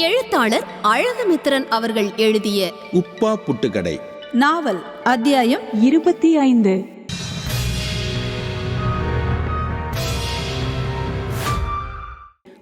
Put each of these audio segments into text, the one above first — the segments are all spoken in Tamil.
எழுத்தாளர் அழகுமித்திரன் அவர்கள் எழுதிய உப்பா புட்டுக்கடை. நாவல் அத்தியாயம் இருபத்தி ஐந்து.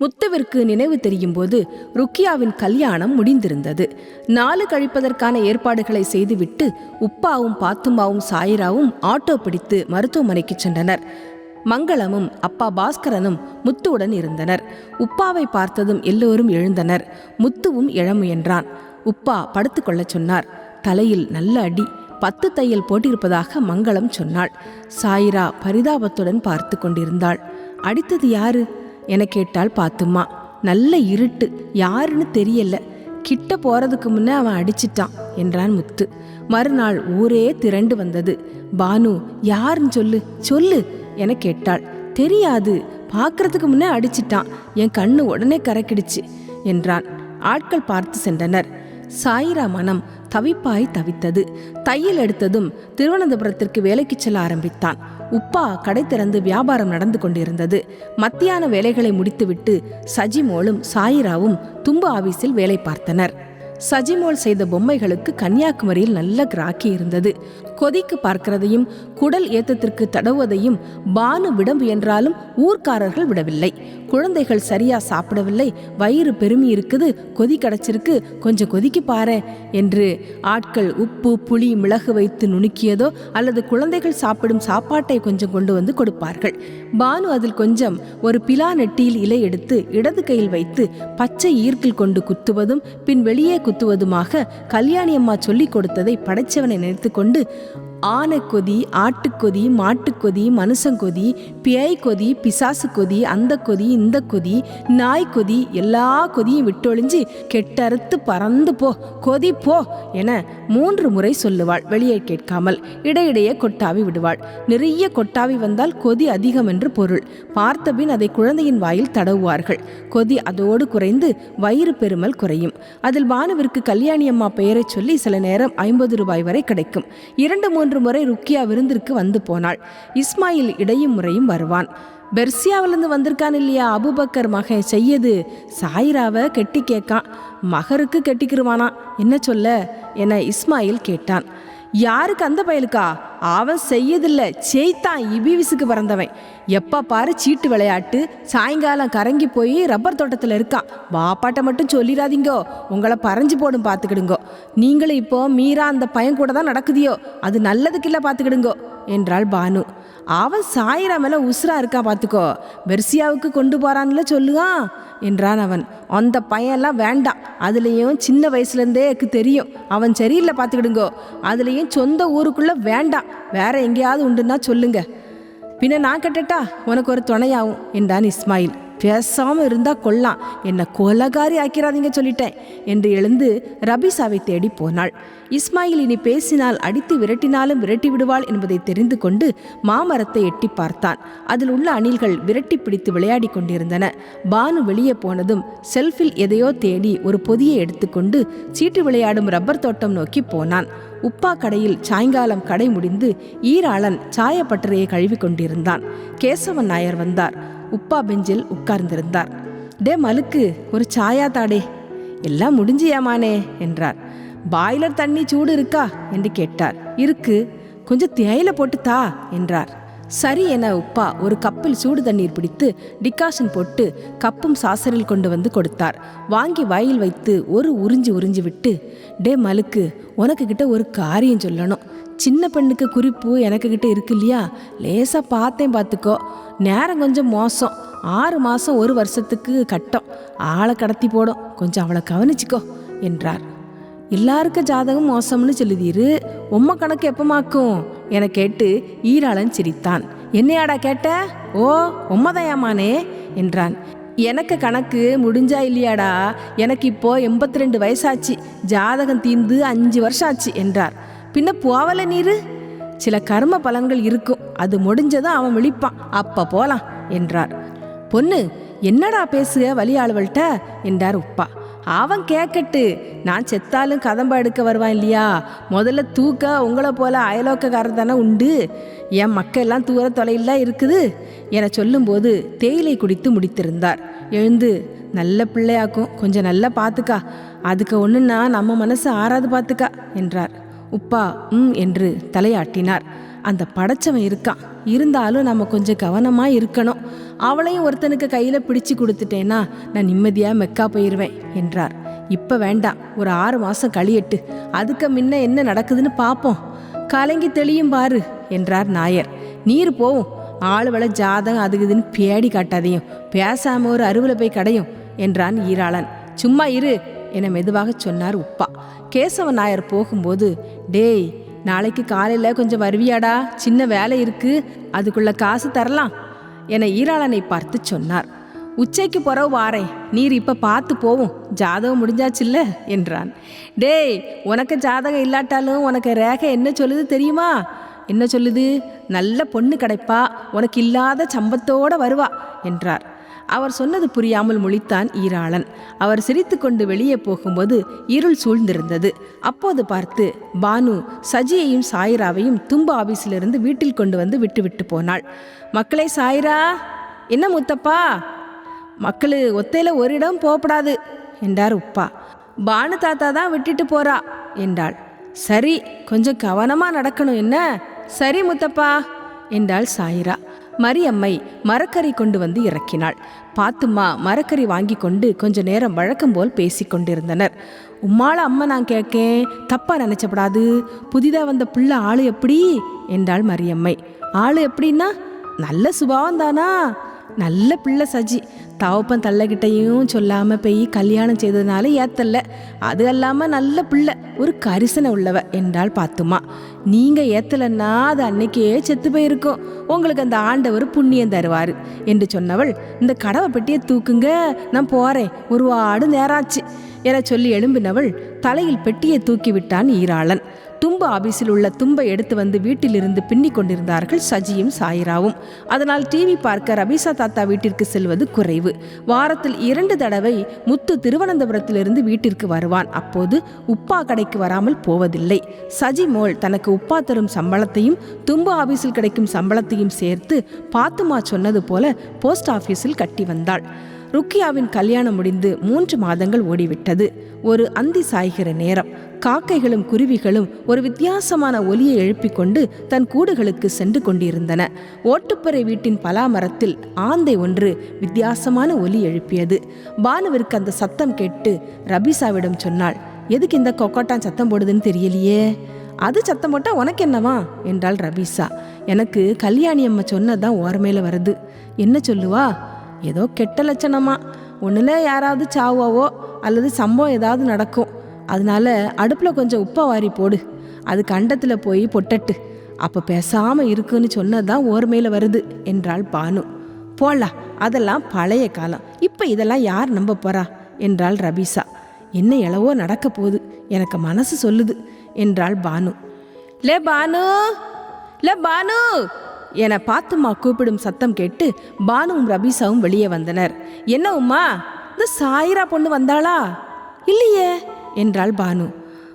முத்துவிற்கு நினைவு தெரியும் போது ருக்கியாவின் கல்யாணம் முடிந்திருந்தது. நாலு கழிப்பதற்கான ஏற்பாடுகளை செய்துவிட்டு உப்பாவும் பாத்துமாவும் சாயிராவும் ஆட்டோ பிடித்து மருத்துவமனைக்கு சென்றனர். மங்களமும் அப்பா பாஸ்கரனும் முத்துவுடன் இருந்தனர். உப்பாவை பார்த்ததும் எல்லோரும் எழுந்தனர். முத்துவும் எழ முயன்றான். உப்பா படுத்துக்கொள்ளச் சொன்னார். தலையில் நல்ல அடி பத்து தையல் போட்டிருப்பதாக மங்களம் சொன்னாள். சாயிரா பரிதாபத்துடன் பார்த்து கொண்டிருந்தாள். அடித்தது யாரு? என கேட்டாள் பாத்துமா நல்ல இருட்டு யாருன்னு தெரியல. கிட்ட போறதுக்கு முன்னே அவன் அடிச்சிட்டான் என்றான் முத்து. மறுநாள் ஊரே திரண்டு வந்தது. பானு யாருன்னு சொல்லு சொல்லு. என கேட்டாள். தெரியாது பார்க்கறதுக்கு முன்னே அடிச்சிட்டான். என் கண்ணு உடனே கரக்கிடுச்சு என்றான். ஆட்கள் பார்த்து சென்றனர். சாயிரா மனம் தவிப்பாய் தவித்தது. தையல் எடுத்ததும் திருவனந்தபுரத்திற்கு வேலைக்கு செல்ல ஆரம்பித்தான். உப்பா கடை திறந்து வியாபாரம் நடந்து கொண்டிருந்தது. மத்தியான வேலைகளை முடித்துவிட்டு சஜிமோளும் சாயிராவும் தும்பு ஆபீஸில் வேலை பார்த்தனர். சஜிமோல் செய்த பொம்மைகளுக்கு கன்னியாகுமரியில் நல்ல கிராக்கி இருந்தது. கொதிக்கு பார்க்கிறதையும் குடல் ஏத்தத்திற்கு தடவுவதையும் பானு விட முயன்றாலும் ஊர்க்காரர்கள் விடவில்லை. குழந்தைகள் சரியா சாப்பிடவில்லை. வயிறு பெருமி இருக்குது. கொதி கிடைச்சிருக்கு. கொஞ்சம் கொதிக்கு பாரு என்று ஆட்கள் உப்பு புளி மிளகு வைத்து நுணுக்கியதோ அல்லது குழந்தைகள் சாப்பிடும் சாப்பாட்டை கொஞ்சம் கொண்டு வந்து கொடுப்பார்கள். பானு அதில் கொஞ்சம் ஒரு பிலா நெட்டியில் இலை எடுத்து இடது கையில் வைத்து பச்சை ஈர்க்கில் கொண்டு குத்துவதும் பின் வெளியே குத்துவதுமாக கல்யாணி அம்மா சொல்லிக் கொடுத்ததை படைச்சவனை நினைத்துக்கொண்டு ஆனைக்கொதி ஆட்டுக்கொதி மாட்டுக்கொதி மனுஷங்கொதி பேய் கொதி பிசாசு கொதி அந்த கொதி இந்த கொதி நாய் கொதி எல்லா கொதியும் விட்டொழிஞ்சு கெட்டறுத்து பறந்து போ கொதி போ என மூன்று முறை சொல்லுவாள். வெளியே கேட்காமல் இடையிடையே கொட்டாவி விடுவாள். நிறைய கொட்டாவி வந்தால் கொதி அதிகம் என்று பொருள். பார்த்தபின் அதை குழந்தையின் வாயில் தடவுவார்கள். கொதி அதோடு குறைந்து வயிறு பெருமல் குறையும். அதில் பானுவிற்கு கல்யாணி அம்மா பெயரை சொல்லி சில நேரம் ஐம்பது ரூபாய் வரை கிடைக்கும். இரண்டு மூன்று முறை ருக்கியா விருந்திற்கு வந்து போனாள். இஸ்மாயில் இடையும் முறையும் வருவான். பெர்சியாவிலிருந்து வந்திருக்கான் இல்லையா அபுபக்கர் மகன்? செய்யது. சாயிராவை கெட்டி கேட்கான். மகருக்கு கெட்டிக்கிருவானா? என்ன சொல்ல? என இஸ்மாயில் கேட்டான். யாருக்கு அந்த பயலுக்கா? அவன் செய்யதில்ல. செய்தான் இபிவிசுக்கு பிறந்தவன் எப்போ பாரு சீட்டு விளையாட்டு சாயங்காலம் கரங்கி போய் ரப்பர் தோட்டத்தில் இருக்கான். வாப்பாட்ட மட்டும் சொல்லிடாதீங்கோ உங்களை பறஞ்சு போடும் பார்த்துக்கிடுங்கோ நீங்களும் இப்போ மீரா அந்த பையன் கூட தான் நடக்குதியோ? அது நல்லதுக்கு இல்லை பார்த்துக்கிடுங்கோ என்றாள் பானு. அவன் சாயிரா மேலே உசுரா இருக்கா பார்த்துக்கோ பெர்சியாவுக்கு கொண்டு போறான்ல சொல்லுவான். என்றான் அவன். அந்த பையன்லாம் வேண்டாம். அதுலேயும் சின்ன வயசுலேருந்தே எனக்கு தெரியும். அவன் சரியில்லை பார்த்துக்கிடுங்கோ. அதுலேயும் சொந்த ஊருக்குள்ளே வேண்டாம். வேற எங்கேயாவது உண்டுன்னா சொல்லுங்க. பின்ன நான் கட்டட்டா? உனக்கு ஒரு துணையாகும் என்றான் இஸ்மாயில். பேசாம இருந்தா கொல்லாம். என்ன கொலகாரி ஆக்கிறாதீங்க சொல்லிட்டேன் என்று எழுந்து ரபிசாவை தேடி போனாள். இஸ்மாயில் இனி பேசினால் அடித்து விரட்டினாலும் விரட்டி விடுவாள் என்பதை தெரிந்து கொண்டு மாமரத்தை எட்டி பார்த்தான். அதில் உள்ள அணில்கள் விரட்டி பிடித்து விளையாடி கொண்டிருந்தன. பானு வெளியே போனதும் செல்ஃபில் எதையோ தேடி ஒரு பொதியை எடுத்துக்கொண்டு சீட்டு விளையாடும் ரப்பர் தோட்டம் நோக்கி போனான். உப்பா கடையில் சாயங்காலம் கடை முடிந்து ஈராளன் சாயப்பட்டறையை கழுவி கொண்டிருந்தான். கேசவன் நாயர் வந்தார். உப்பா பெஞ்சில் உட்கார்ந்திருந்தார். டே மலுக்கு ஒரு சாயா தாடே. எல்லாம் முடிஞ்சியாமானே? என்றார். பாய்லர் தண்ணி சூடு இருக்கா? என்று கேட்டார். இருக்கு. கொஞ்சம் தேயில போட்டு தா என்றார். சரி என உப்பா ஒரு கப்பில் சூடு தண்ணீர் பிடித்து டிகாஷன் போட்டு கப்பும் சாசரில் கொண்டு வந்து கொடுத்தார். வாங்கி வாயில் வைத்து ஒரு உறிஞ்சி உறிஞ்சி விட்டு டே மலுக்கு உனக்கு கிட்ட ஒரு காரியம் சொல்லணும். சின்ன பெண்ணுக்கு குறிப்பு எனக்கு கிட்ட இருக்கு இல்லையா? லேசாக பார்த்தேன் பார்த்துக்கோ. நேரம் கொஞ்சம் மோசம். ஆறு மாதம் ஒரு வருஷத்துக்கு கட்டம். ஆளை கடத்தி போடும். கொஞ்சம் அவளை கவனிச்சிக்கோ என்றார். எல்லாருக்கும் ஜாதகம் மோசம்னு சொல்லுதீரு. உம்ம கணக்கு எப்பமாக்கும்? என கேட்டு ஈராளன் சிரித்தான். என்னையாடா கேட்ட? ஓ உம்மதையாமானே என்றான். எனக்கு கணக்கு முடிஞ்சா இல்லையாடா? எனக்கு இப்போ எண்பத்தி ரெண்டு வயசாச்சு. ஜாதகம் தீர்ந்து அஞ்சு வருஷம் ஆச்சு என்றார். பின்ன போவல நீரு? சில கர்ம பலன்கள் இருக்கும். அது முடிஞ்சதும் அவன் விழிப்பான். அப்ப போலாம் என்றார். பொண்ணு என்னடா பேசுக வழி ஆளுவள்கிட்ட என்றார் உப்பா. அவன் கேட்கட்டு நான் செத்தாலும் கதம்ப எடுக்க வருவான் இல்லையா? முதல்ல தூக்க உங்களை போல அயலோக்கக்காரர் தானே உண்டு? என் மக்கள் எல்லாம் தூர தொலையில் இருக்குது என சொல்லும்போது தேயிலை குடித்து முடித்திருந்தார். எழுந்து நல்ல பிள்ளையாக்கும் கொஞ்சம் நல்லா பார்த்துக்கா அதுக்கு ஒன்றுன்னா நம்ம மனசு ஆறாது பார்த்துக்கா என்றார். உப்பா ம் என்று தலையாட்டினார். அந்த படைச்சவன் இருக்கான். இருந்தாலும் நம்ம கொஞ்சம் கவனமாக இருக்கணும். அவளையும் ஒருத்தனுக்கு கையில் பிடிச்சு கொடுத்துட்டேன்னா நான் நிம்மதியாக மெக்கா போயிடுவேன் என்றார். இப்போ வேண்டாம். ஒரு ஆறு மாதம் கழியட்டு. அதுக்கு முன்ன என்ன நடக்குதுன்னு பார்ப்போம் கலங்கி தெளியும் பாரு என்றார் நாயர். நீர் போவும். ஆளுவளை ஜாதகம் அதுக்கு இதுன்னு பேடி காட்டாதையும் பேசாம ஒரு அருவில் போய் கடையும் என்றான் ஈராளன். சும்மா இரு என மெதுவாக சொன்னார் உப்பா. கேசவ நாயர் போகும்போது டேய் நாளைக்கு காலையில் கொஞ்சம் வருவியாடா? சின்ன வேலை இருக்கு. அதுக்குள்ள காசு தரலாம். என ஈராளனை பார்த்து சொன்னார். உச்சைக்கு பிறகு வாரேன். நீர் இப்போ பார்த்து போவோம். ஜாதகம் முடிஞ்சாச்சுல்ல? என்றான். டேய் உனக்கு ஜாதகம் இல்லாட்டாலும் உனக்கு ரேகை என்ன சொல்லுது தெரியுமா? என்ன சொல்லுது? நல்ல பொண்ணு கிடைப்பா. உனக்கு இல்லாத சம்பத்தோட வருவா. என்றார். அவர் சொன்னது புரியாமல் முழித்தான் ஈராளன். அவர் சிரித்துக்கொண்டு வெளியே போகும்போது இருள் சூழ்ந்திருந்தது. அப்போது பார்த்து பானு சஜியையும் சாயிராவையும் தும்ப ஆபீஸிலிருந்து வீட்டில் கொண்டு வந்து விட்டு விட்டு போனாள். மக்களே சாயிரா! என்ன முத்தப்பா? மக்களு ஒத்தையில் ஒரு இடம் போகப்படாது என்றார் உப்பா. பானு தாத்தா தான் விட்டுட்டு போறா என்றாள். சரி கொஞ்சம் கவனமாக நடக்கணும் என்ன? சரி முத்தப்பா என்றாள் சாயிரா. மரியம்மை மரக்கறி கொண்டு வந்து இறக்கினாள். பாத்துமா மரக்கறி வாங்கி கொண்டு கொஞ்ச நேரம் வழக்கம் போல் பேசி கொண்டிருந்தனர். உம்மால அம்மா நான் கேட்கேன் தப்பா நினைச்சப்படாது. புதிதா வந்த பிள்ளை ஆளு எப்படி? என்றாள் மரியம்மை. ஆளு எப்படின்னா நல்ல சுபாவம் தானா? நல்ல பிள்ளை சஜி. தவப்பன் தள்ளகிட்டையும் சொல்லாமல் போய் கல்யாணம் செய்ததுனால ஏத்தல்ல அது அல்லாமல் நல்ல பிள்ளை ஒரு கரிசனை உள்ளவ என்றால் பார்த்துமா நீங்கள் ஏத்தலைன்னா அது அன்னைக்கே செத்து போயிருக்கும். உங்களுக்கு அந்த ஆண்டவர் புண்ணியம் தருவார் என்று சொன்னவள் இந்த கடவை பெட்டியை தூக்குங்க நான் போகிறேன் ஒரு வாடு நேராச்சு என சொல்லி எழும்பினவள் தலையில் பெட்டியை தூக்கி விட்டான் ஈராளன். தும்பு ஆபீஸில் உள்ள தும்பை எடுத்து வந்து வீட்டிலிருந்து பின்னி கொண்டிருந்தார்கள் சஜியும் சாயிராவும். அதனால் டிவி பார்க்க ரபீசா தாத்தா வீட்டிற்கு செல்வது குறைவு. வாரத்தில் இரண்டு தடவை முத்து திருவனந்தபுரத்திலிருந்து வீட்டிற்கு வருவான். அப்போது உப்பா கடைக்கு வராமல் போவதில்லை. சஜி மோள் தனக்கு உப்பா தரும் சம்பளத்தையும் தும்பு ஆபீஸில் கிடைக்கும் சம்பளத்தையும் சேர்த்து பாத்துமா சொன்னது போல போஸ்ட் ஆபீஸில் கட்டி வந்தாள். ருக்கியாவின் கல்யாணம் முடிந்து மூன்று மாதங்கள் ஓடிவிட்டது. ஒரு அந்தி சாய்கிற நேரம். காக்கைகளும் குருவிகளும் ஒரு வித்தியாசமான ஒலியை எழுப்பிக் கொண்டு தன் கூடுகளுக்கு சென்று கொண்டிருந்தன. ஓட்டுப்பறை வீட்டின் பலாமரத்தில் ஆந்தை ஒன்று வித்தியாசமான ஒலி எழுப்பியது. பானுவிற்கு அந்த சத்தம் கேட்டு ரபிசாவிடம் சொன்னாள் எதுக்கு இந்த கொக்கோட்டான் சத்தம் போடுதுன்னு தெரியலையே? அது சத்தம் போட்டால் உனக்கு என்னவா? என்றாள் ரபீசா. எனக்கு கல்யாணி அம்மா சொன்னதான் ஓரமேல வருது. என்ன சொல்லுவா? ஏதோ கெட்ட லட்சணமா. ஒன்றுல யாராவது சாவாவோ அல்லது சம்பவம் ஏதாவது நடக்கும். அதனால அடுப்பில் கொஞ்சம் உப்பை வாரி போடு. அது கண்டத்தில் போய் பொட்டட்டு. அப்போ பேசாமல் இருக்குன்னு சொன்னதான் ஓர்மையில் வருது என்றாள் பானு. போடலாம் அதெல்லாம் பழைய காலம். இப்போ இதெல்லாம் யார் நம்ப போறா? என்றாள் ரபீசா. என்ன எளவோ நடக்க போகுது. எனக்கு மனசு சொல்லுது என்றாள் பானு. லே பானு! லே பானு! என பாத்துமா கூப்பிடும் சத்தம் கேட்டு பானுவும் ரபீசாவும் வெளியே வந்தனர். என்ன உமா இந்த சாயிரா பொண்ணு வந்தாளா? இல்லையே என்றாள் பானு.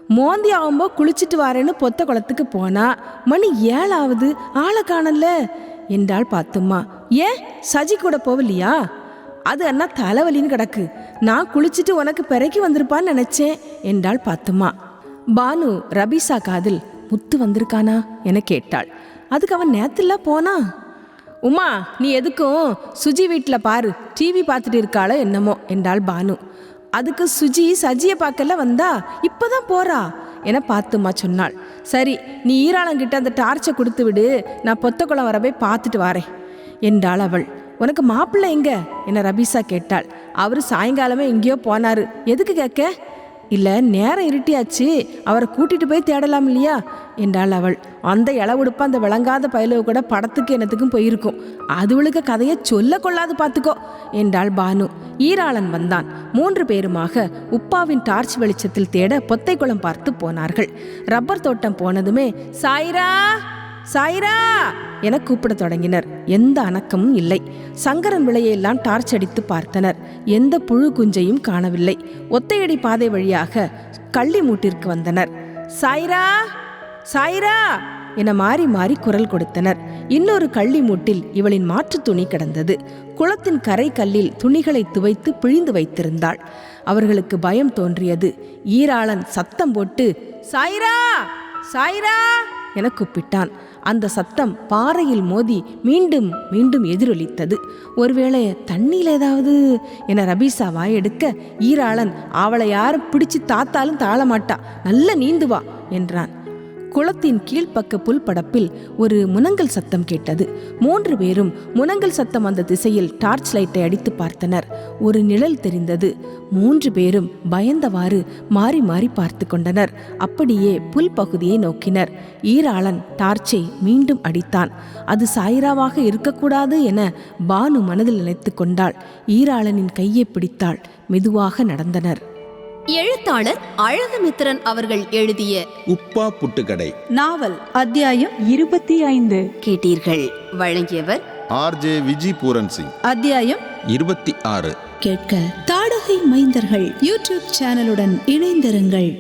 மோந்தி ஆகும்போ குளிச்சிட்டு வாரேன்னு பொத்த குளத்துக்கு போனா மணி ஏழாவது ஆளை காணல என்றாள் பாத்தும்மா. ஏன்? சஜி கூட போகலையா அது அண்ணா தலைவலின்னு கிடக்கு. நான் குளிச்சிட்டு உனக்கு பிறக்கி வந்திருப்பான்னு நினைச்சேன் என்றாள் பாத்துமா பானு ரபீசா காதில் முத்து வந்திருக்கானா? என கேட்டாள். அதுக்கு அவன் நேத்துல போனா? உமா நீ எதுக்கும் சுஜி வீட்டில் பாரு. டிவி பார்த்துட்டு இருக்காளோ என்னமோ என்றாள் பானு. அதுக்கு சுஜி சஜியை பார்க்கல வந்தா இப்போதான் போறா என பார்த்துமா சொன்னாள். சரி நீ ஈராளங்கிட்ட அந்த டார்ச்சை கொடுத்து விடு. நான் பொத்தக்குளம் வர போய் பார்த்துட்டு வரேன் என்றாள் அவள். உனக்கு மாப்பிள்ளை எங்க? என ரபீசா கேட்டாள். அவர் சாயங்காலமே எங்கேயோ போனாரு. எதுக்கு கேட்க? இல்லை நேரம் இருட்டியாச்சு. அவரை கூட்டிட்டு போய் தேடலாம் இல்லையா? என்றாள் அவள். அந்த இளவுடுப்பு அந்த விளங்காத பயலவு கூட படத்துக்கு என்னத்துக்கும் போயிருக்கும். அதுவளுக்கு கதையை சொல்ல கொள்ளாது பார்த்துக்கோ என்றாள் பானு. ஈராளன் வந்தான். மூன்று பேருமாக உப்பாவின் டார்ச் வெளிச்சத்தில் தேட பொத்தைக்குளம் பார்த்து போனார்கள். ரப்பர் தோட்டம் போனதுமே சாயிரா! சாயிரா! என கூப்பிடத் தொடங்கினர். எந்த அணக்கமும் இல்லை. சங்கரன் விலையெல்லாம் டார்ச் அடித்து பார்த்தனர். எந்த புழு குஞ்சையும் காணவில்லை. ஒத்தையடி பாதை வழியாக கள்ளி மூட்டிற்கு வந்தனர். சாயிரா! சாயிரா! என மாறி மாறி குரல் கொடுத்தனர். இன்னொரு கள்ளி மூட்டில் இவளின் மாற்று துணி கிடந்தது. குளத்தின் கரை கல்லில் துணிகளை துவைத்து பிழிந்து வைத்திருந்தாள். அவர்களுக்கு பயம் தோன்றியது. ஈராளன் சத்தம் போட்டு சாயிரா! சாய்ரா! என கூப்பிட்டான். அந்த சத்தம் பாறையில் மோதி மீண்டும் மீண்டும் எதிரொலித்தது. ஒருவேளை தண்ணியில் ஏதாவது என ரபீசா வாயெடுக்க ஈராளன் அவளை யாரும் பிடிச்சு தாத்தாலும் தாழமாட்டா நல்ல நீந்துவா என்றான். குளத்தின் கீழ்ப்பக்க புல்படப்பில் ஒரு முனங்கல் சத்தம் கேட்டது. மூன்று பேரும் முனங்கல் சத்தம் அந்த திசையில் டார்ச் லைட்டை அடித்து பார்த்தனர். ஒரு நிழல் தெரிந்தது. மூன்று பேரும் பயந்தவாறு மாறி மாறி பார்த்து கொண்டனர். அப்படியே புல் பகுதியை நோக்கினர். ஈராளன் டார்ச்சை மீண்டும் அடித்தான். அது சாயிராவாக இருக்கக்கூடாது என பானு மனதில் நினைத்து கொண்டாள். ஈராளனின் கையை பிடித்தாள். மெதுவாக நடந்தனர். எழுத்தாளர் அழகுமித்திரன் அவர்கள் எழுதிய உப்பா புட்டுக்கடை. நாவல் அத்தியாயம் இருபத்தி ஐந்து. கேட்டீர்கள். வழங்கியவர் ஆர்ஜே விஜி பூரன் சிங். அத்தியாயம் இருபத்தி ஆறு. கேட்க தாடகை மைந்தர்கள் யூடியூப் சேனலுடன் இணைந்திருங்கள்.